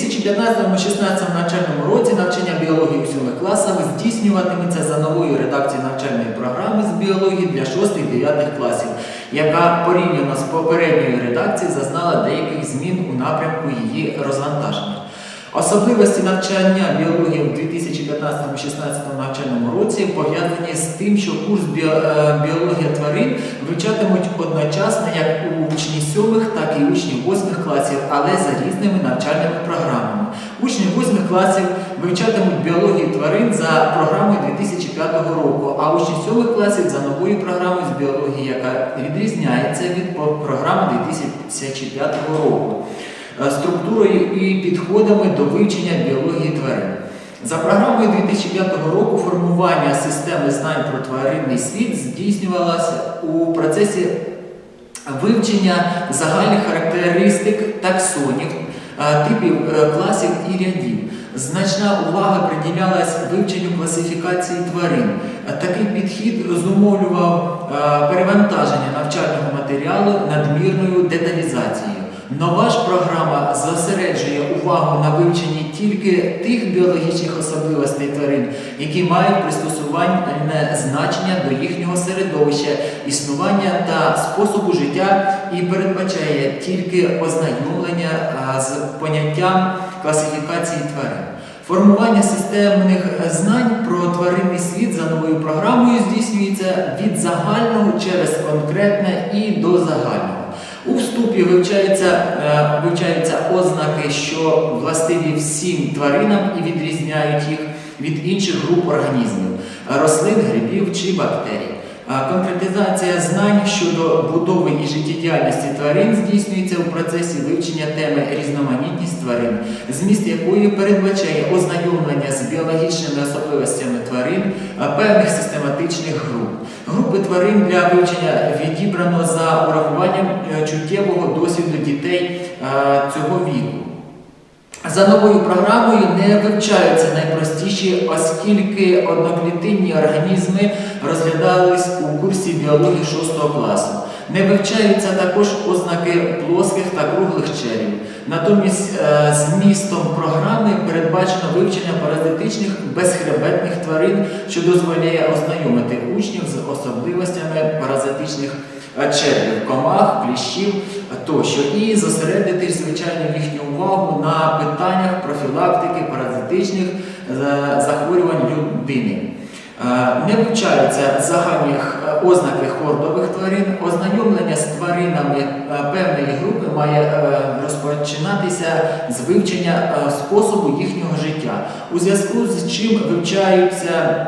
У 2015-16 навчальному році навчання біології у 7 класах здійснюватиметься за новою редакцією навчальної програми з біології для 6-9 класів, яка порівняно з попередньою редакцією зазнала деяких змін у напрямку її розвантаження. Особливості навчання біології у 2015-16 навчальному році пов'язані з тим, що курс е, біологія тварин вивчатимуть одночасно як у учні 7, так і учні 8 класів, але за різними навчальними програмами. Учні 8 класів вивчатимуть біологію тварин за програмою 2005 року, а учні 7 класів за новою програмою з біології, яка відрізняється від програми 2005 року структурою і підходами до вивчення біології тварин. За програмою 2005 року формування системи знань про тваринний світ здійснювалося у процесі вивчення загальних характеристик таксонів, е, типів е, класів і рядів. Значна увага приділялась вивченню класифікації тварин. Е, Такий підхід зумовлював е, перевантаження навчального матеріалу надмірною деталізацією. Нова ж програма зосереджує увагу на вивченні тільки тих біологічних особливостей тварин, які мають пристосувальне значення до їхнього середовища, існування та способу життя і передбачає тільки ознайомлення з поняттям класифікації тварин. Формування системних знань про тваринний світ за новою програмою здійснюється від загального через конкретне і до загального. У вступі вивчаються, е, вивчаються ознаки, що властиві всім тваринам і відрізняють їх від інших груп організмів рослин, грибів чи бактерій. Конкретизація знань щодо будови і життєдіяльності тварин здійснюється у процесі вивчення теми різноманітність тварин, зміст якої передбачає ознайомлення з біологічними особливостями тварин певних систематичних груп. Групи тварин для вивчення відібрано за урахуванням е, чуттєвого досвіду дітей е, цього віку. За новою програмою не вивчаються найпростіші, оскільки одноклітинні організми розглядались у курсі біології 6 класу. Не вивчаються також ознаки плоских та круглих червів. Натомість е, змістом програми передбачено вивчення паразитичних безхребетних тварин, що дозволяє ознайомити учнів з особливостями паразитичних е, червів, комах, кліщів тощо, і зосередити звичайно їхню увагу на питаннях профілактики паразитичних е, захворювань людини. Е, Не вивчаються загальні ознаки хордових тварин. Ознайомлення з тваринами е, певної групи має е, розпочинатися з вивчення е, способу їхнього життя, у зв'язку з чим вивчаються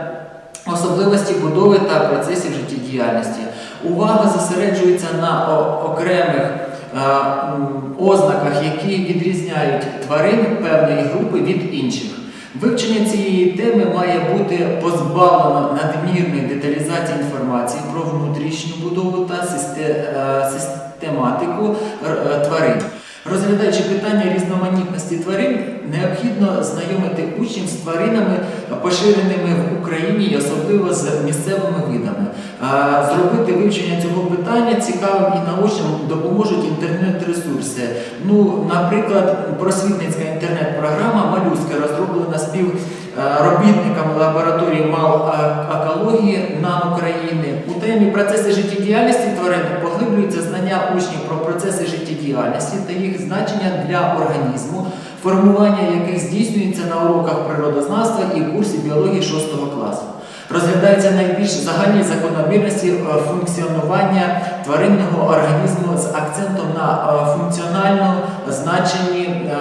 особливості будови та процесів життєдіяльності. Увага зосереджується на окремих е, ознаках, які відрізняють тварин певної групи від інших. Вивчення цієї теми має бути позбавлено надмірної деталізації інформації про внутрішню будову та е, систематику е, тварин. Розглядаючи питання різноманітності тварин, необхідно знайомити учнів з тваринами, поширеними в Україні і особливо з місцевими видами. Зробити вивчення цього питання цікавим і наочним допоможуть інтернет-ресурси. Ну, наприклад, просвітницька інтернет-програма Малюська розроблена співробітниками лабораторії малакології НАН України. У темі процеси життєдіяльності тварин поглиблюються знання учнів про процеси життєдіяльності та їх значення для організму, формування яких здійснюється на уроках природознавства і курсі біології 6 класу. Розглядаються найбільш загальні закономірності е, функціонування тваринного організму з акцентом на е, функціональному значенні е,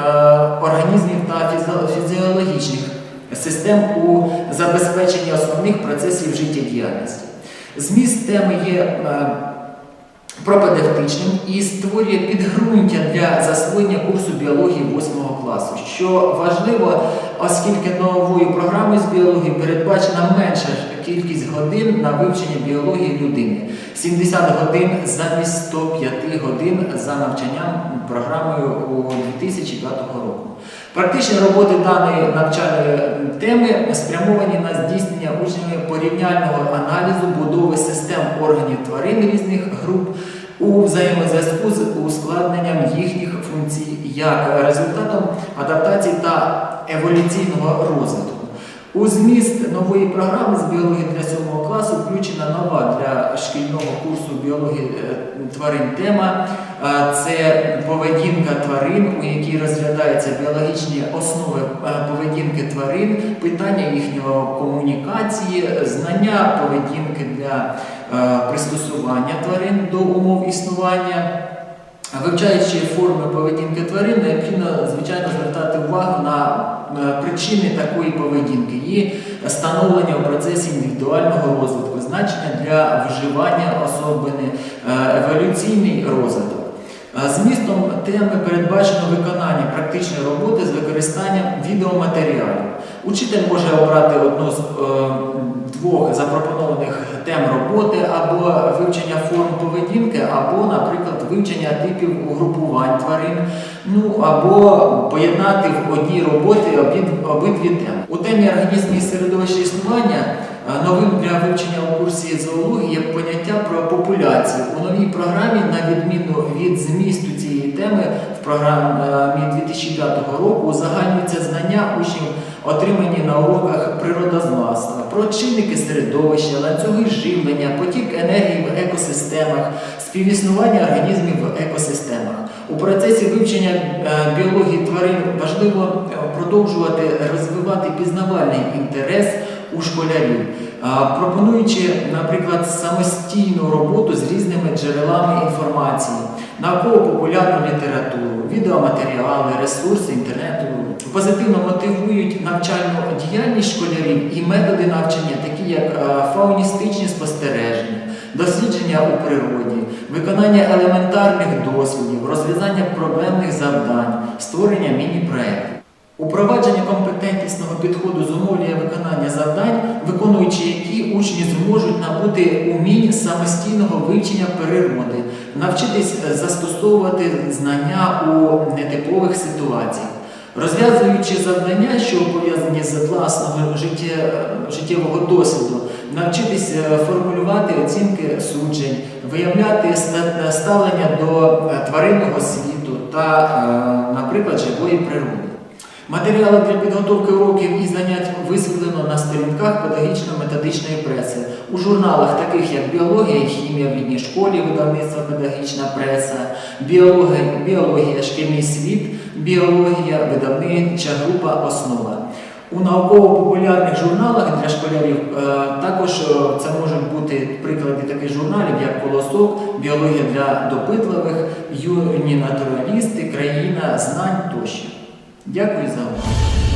організмів та фізіологічних систем у забезпеченні основних процесів життєдіяльності. Зміст теми є е, пропедевтичним і створює підґрунтя для засвоєння курсу біології 8 класу, що важливо, оскільки новою програмою з біології передбачена менша кількість годин на вивчення біології людини 70 годин замість 105 годин за навчанням програмою у 2005 року. Практичні роботи даної навчальної теми спрямовані на здійснення учнями порівняльного аналізу будови систем органів тварин різних груп у взаємозв'язку з ускладненням їхніх функцій як результатом адаптації та еволюційного розвитку. У зміст нової програми з біології для 7 класу включена нова для шкільного курсу біології е, тварин тема. Це поведінка тварин, у якій розглядаються біологічні основи е, поведінки тварин, питання їхнього комунікації, знання поведінки для е, пристосування тварин до умов існування. Вивчаючи форми поведінки тварин, необхідно звичайно звертати увагу на причини такої поведінки, її становлення у процесі індивідуального розвитку, значення для вживання особини, е, еволюційний розвиток. Е, Змістом теми передбачено виконання практичної роботи з використанням відеоматеріалів. Учитель може обрати одну з е, двох запропонованих тем роботи або вивчення форм поведінки, або, наприклад, вивчення типів угрупувань тварин, ну або поєднати в одній роботі обидві теми. У темі організмі і середовище існування новим для вивчення у курсі зоології є поняття про популяцію. У новій програмі, на відміну від змісту цієї теми, в програмі 2005 року узагальнюються знання учнів, отримані на уроках природознавства, про чинники середовища, ланцюги живлення, потік енергії в екосистемах, співіснування організмів в екосистемах. У процесі вивчення е, біології тварин важливо е, продовжувати розвивати пізнавальний інтерес у школярів, пропонуючи, наприклад, самостійну роботу з різними джерелами інформації, науково-популярну літературу, відеоматеріали, ресурси інтернету, позитивно мотивують навчальну діяльність школярів і методи навчання, такі як е, фауністичні спостереження, дослідження у природі, виконання елементарних дослідів, розв'язання проблемних завдань, створення міні-проєктів. Упровадження компетентнісного підходу зумовлює виконання завдань, виконуючи які учні зможуть набути умінь самостійного вивчення природи, навчитись е, застосовувати знання у нетипових ситуаціях. Розв'язуючи завдання, що пов'язані з власного життєвого досвіду, навчитись е, формулювати оцінки суджень, виявляти ставлення до е, тваринного світу та, е, наприклад, живої природи. Матеріали для підготовки уроків і занять висвітлено на сторінках педагогічно-методичної преси, у журналах, таких як Біологія і хімія в рідній школі, видавництво педагогічна преса, біологія, біологія, шкільний світ, біологія, видавнича група Основа. У науково-популярних журналах для школярів е, також е, це можуть бути приклади таких журналів, як Колосок, біологія для допитливих, юні натуралісти, країна знань тощо. Дякую за увагу.